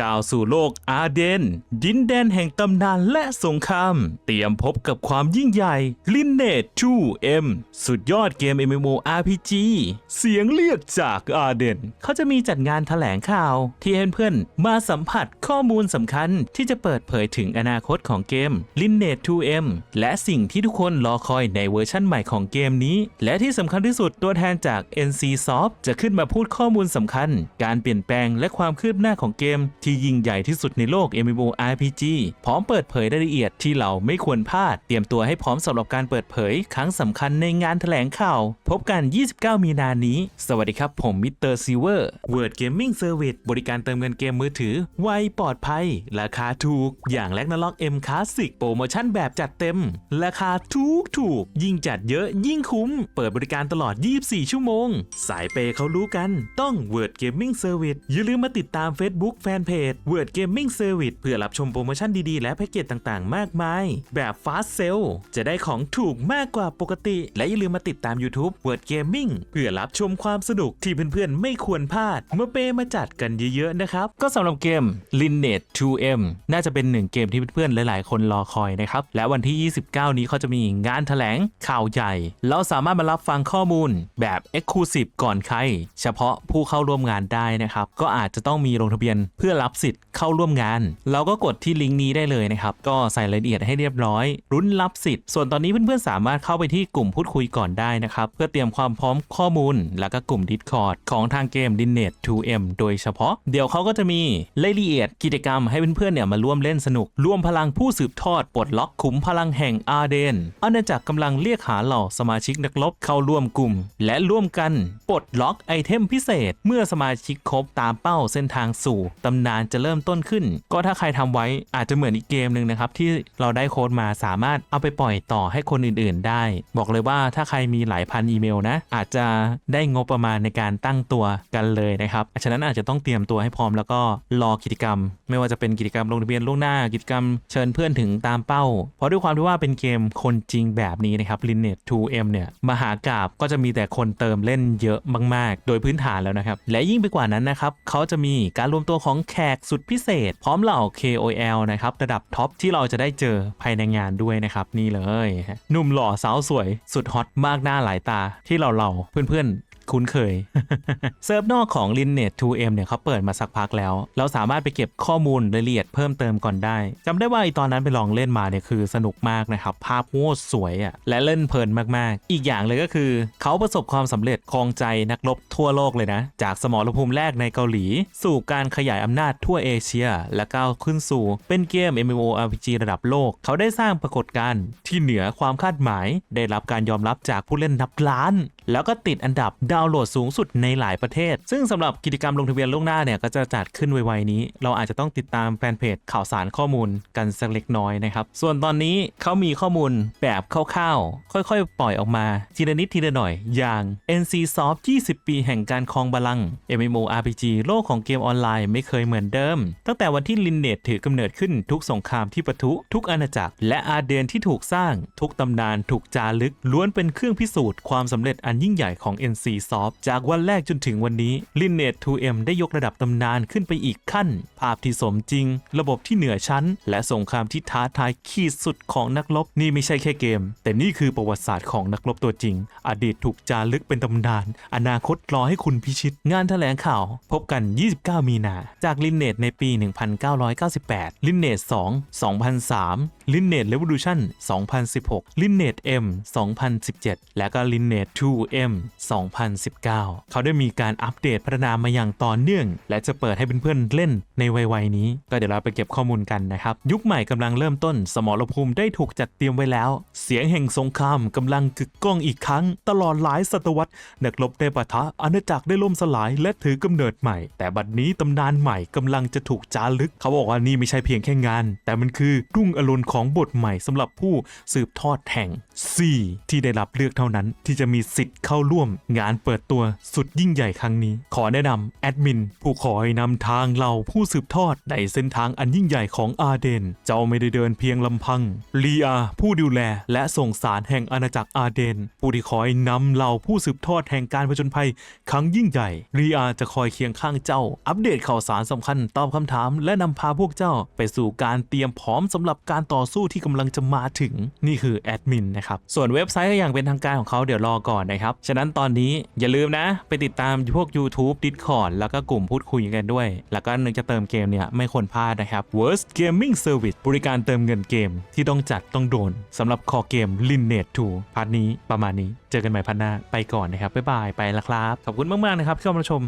ก้าวสู่โลกอาเดน ดินแดนแห่งตำนานและสงคราม เตรียมพบกับความยิ่งใหญ่ลินเนต 2M สุดยอดเกม MMORPG เสียงเรียกจากอาเดน เขาจะมีจัดงานแถลงข่าว ที่ให้เพื่อนๆมาสัมผัสข้อมูลสำคัญที่จะเปิดเผยถึงอนาคตของเกมลินเนต 2M และสิ่งที่ทุกคนรอคอยในเวอร์ชั่นใหม่ของเกมนี้ และที่สำคัญที่สุดตัวแทนจาก NCSoft จะขึ้นมาพูดข้อมูลสำคัญ การเปลี่ยนแปลงและความคืบหน้าของเกมที่ที่ยิ่งใหญ่ที่สุดในโลก MMORPG พร้อมเปิดเผยรายละเอียดที่เราไม่ควรพลาด เตรียมตัวให้พร้อมสำหรับการเปิดเผย ครั้งสำคัญในงานแถลงข่าว พบกัน 29 มีนานี้ สวัสดีครับ ผมมิสเตอร์ซิเวอร์ Word Gaming Service บริการเติมเงินเกมมือถือ ไวปลอดภัย ราคาถูก อย่างแลกนาล็อก M Classic โปรโมชั่นแบบจัดเต็ม ราคาถูกถูก ยิ่งจัดเยอะยิ่งคุ้ม เปิดบริการตลอด 24 ชั่วโมง สายเปย์เขารู้กัน ต้อง Word Gaming Service อย่าลืมมาติดตาม Facebook Fanpage Word Gaming Service เพื่อรับชมโปรโมชั่นดีๆ และแพ็กเกจต่างๆ มากมาย แบบ Fast Sale จะได้ของถูกมากกว่าปกติ และอย่าลืมมาติดตาม YouTube Word Gaming เพื่อรับชมความสนุกที่เพื่อนๆ ไม่ควรพลาด เมื่อเปมาจัดกันเยอะๆ นะครับ ก็สำหรับเกม Lineage 2M น่าจะเป็นหนึ่งเกมที่เพื่อนๆ หลายๆ คนรอคอยนะครับ และวันที่ 29 นี้เขาจะมีงานแถลงข่าวใหญ่ เราสามารถมารับฟังข้อมูลแบบ Exclusive ก่อนใคร เฉพาะผู้เข้าร่วมงานได้นะครับ ก็อาจจะต้องมีลงทะเบียนเพื่อรับสิทธิ์เข้าร่วมงาน เราก็กดที่ลิงก์นี้ได้เลยนะครับ ก็ใส่รายละเอียดให้เรียบร้อย รุ้นรับสิทธิ์ ส่วนตอนนี้เพื่อนๆสามารถเข้าไปที่กลุ่มพูดคุยก่อนได้นะครับ เพื่อเตรียมความพร้อมข้อมูล แล้วก็กลุ่ม Discord ของทางเกม d i n e t 2M โดยเฉพาะ เดี๋ยวเขาก็จะมีรายละเอียดกิจกรรมให้เพื่อนๆเนี่ยมาร่วมเล่นสนุก ร่วมพลังผู้สืบทอดปลดล็อกขุมพลังแห่งอาเดนอาณาจักรกำลังเรียกหาเหล่าสมาชิกนักรบเข้าร่วมกลุ่ม และร่วมกันปลดล็อกไอเทมพิเศษ เมื่อสมาชิกครบตามเป้าเส้นทางสู่ตำนานจะเริ่มต้นขึ้น ก็ถ้าใครทำไว้อาจจะเหมือนอีกเกมหนึ่งนะครับที่เราได้โค้ดมาสามารถเอาไปปล่อยต่อให้คนอื่นๆ ได้ บอกเลยว่าถ้าใครมีหลายพันอีเมลนะ อาจจะได้งบประมาณในการตั้งตัวกันเลยนะครับฉะนั้นอาจจะต้องเตรียมตัวให้พร้อมแล้วก็รอกิจกรรม ไม่ว่าจะเป็นกิจกรรมลงทะเบียนล่วงหน้ากิจกรรมเชิญเพื่อนถึงตามเป้า เพราะด้วยความที่ว่าเป็นเกมคนจริงแบบนี้นะครับ Lineage 2M เนี่ยมหากราบก็จะมีแต่คนเติมเล่นเยอะมาก ๆ โดยพื้นฐานแล้วนะครับ และยิ่งไปกว่านั้นนะครับเขาจะมีการรวมตัวของแขขกสุดพิเศษ พร้อมเหล่า KOL นะครับระดับท็อปที่เราจะได้เจอภายในงานด้วยนะครับนี่เลยหนุ่มหล่อสาวสวยสุดฮอตมากหน้าหลายตาที่เราเราเพื่อนๆ คุ้นเคย เซิร์ฟนอกของ Lineage 2M เนี่ยเขาเปิดมาสักพักแล้ว เราสามารถไปเก็บข้อมูลรายละเอียดเพิ่มเติมก่อนได้จำได้ว่าไอตอนนั้นไปลองเล่นมาเนี่ยคือสนุกมากนะครับ ภาพโคตรสวยอะ่ะและเล่นเพลินมากๆ อีกอย่างเลยก็คือเขาประสบความสำเร็จครองใจนักรบทั่วโลกเลยนะ จากสมรภูมิแรกในเกาหลี สู่การขยายอำนาจทั่วเอเชีย และก้าวขึ้นสู่เป็นเกม MMORPG ระดับโลก เขาได้สร้างปรากฏการณ์ที่เหนือความคาดหมาย ได้รับการยอมรับจากผู้เล่นนับล้าน แล้วก็ติดอันดับดาวน์โหลดสูงสุดในหลายประเทศ ซึ่งสำหรับกิจกรรมลงทะเบียนล่วงหน้าเนี่ยก็จะจัดขึ้นไวๆนี้ เราอาจจะต้องติดตามแฟนเพจข่าวสารข้อมูลกันสักเล็กน้อยนะครับ ส่วนตอนนี้เขามีข้อมูลแบบคร่าวๆ ค่อยๆ ปล่อยออกมา ทีละนิดทีละหน่อย อย่าง NCSoft 20 ปีแห่งการครองบัลลังก์ MMORPG โลกของเกมออนไลน์ไม่เคยเหมือนเดิม ตั้งแต่วันที่ลินเนตถือกำเนิดขึ้นทุกสงครามที่ปะทุ ทุกอาณาจักร และอาเดนที่ถูกสร้าง ทุกตำนานถูกจารึกล้วนเป็นเครื่องพิสูจน์ความสำเร็จอันยิ่งใหญ่ของ NC NCSoft จากวันแรกจนถึงวันนี้ Lineage 2M ได้ยกระดับตำนานขึ้นไปอีกขั้น ภาพที่สมจริง ระบบที่เหนือชั้น และสงครามที่ท้าทายขีดสุดของนักรบนี่ไม่ใช่แค่เกม แต่นี่คือประวัติศาสตร์ของนักรบตัวจริง อดีตถูกจารึกเป็นตำนาน อนาคตรอให้คุณพิชิต งานแถลงข่าว พบกัน 29 มีนา จาก Lineage ในปี 1998 Lineage 2 2003 Lineage Revolution 2016 Lineage M 2017 และก็ Lineage 2M 2019 เขาได้มีการอัปเดตพัฒนามาอย่างต่อเนื่อง และจะเปิดให้เพื่อนๆเล่นในวัยๆนี้ ก็เดี๋ยวเราไปเก็บข้อมูลกันนะครับ ยุคใหม่กำลังเริ่มต้น สมรภูมิได้ถูกจัดเตรียมไว้แล้ว เสียงแห่งสงครามกำลังกึกก้องอีกครั้ง ตลอดหลายศตวรรษนักรบได้ปะทะอาณาจักรได้ล่มสลายและถือกำเนิดใหม่ แต่บัดนี้ตำนานใหม่กำลังจะถูกจารึก เขาบอกว่านี่ไม่ใช่เพียงแค่งาน แต่มันคือรุ่งอรุณของบทใหม่สำหรับผู้สืบทอดแห่ง4ที่ได้รับเลือกเท่านั้นที่จะมีสิทธิ์เข้าร่วมงานเปเปิดตัวสุดยิ่งใหญ่ครั้งนี้ ขอแนะนำแอดมิน ผู้คอยนำทางเราผู้สืบทอดในเส้นทางอันยิ่งใหญ่ของอาเดน เจ้าไม่ได้เดินเพียงลำพังลีอาผู้ดูแล และส่งสารแห่งอาณาจักรอาเดน ผู้ที่คอยนำเราผู้สืบทอดแห่งการผจญภัย ครั้งยิ่งใหญ่ลีอาจะคอยเคียงข้างเจ้า อัปเดตข่าวสารสำคัญตอบคำถาม และนำพาพวกเจ้าไปสู่การเตรียมพร้อมสำหรับการต่อสู้ที่กำลังจะมาถึงนี่คือแอดมินนะครับส่วนเว็บไซต์ก็อย่างเป็นทางการของเขาเดี๋ยวรอก่อนนะครับฉะนั้นตอนนี้อย่าลืมนะ ไปติดตามพวก YouTube Discord แล้วก็กลุ่มพูดคุยกันด้วย แล้วก็นึกจะเติมเกมเนี่ย ไม่ควรพลาดนะครับ Worst Gaming Service บริการเติมเงินเกมที่ต้องจัดต้องโดนสำหรับคอเกม l i n e t 2พาร์ทนี้ประมาณนี้ เจอกันใหม่พันหน้าไปก่อนนะครับบ๊ายบายไปแล้วครับ ขอบคุณมากๆนะครับที่เข้ามาชม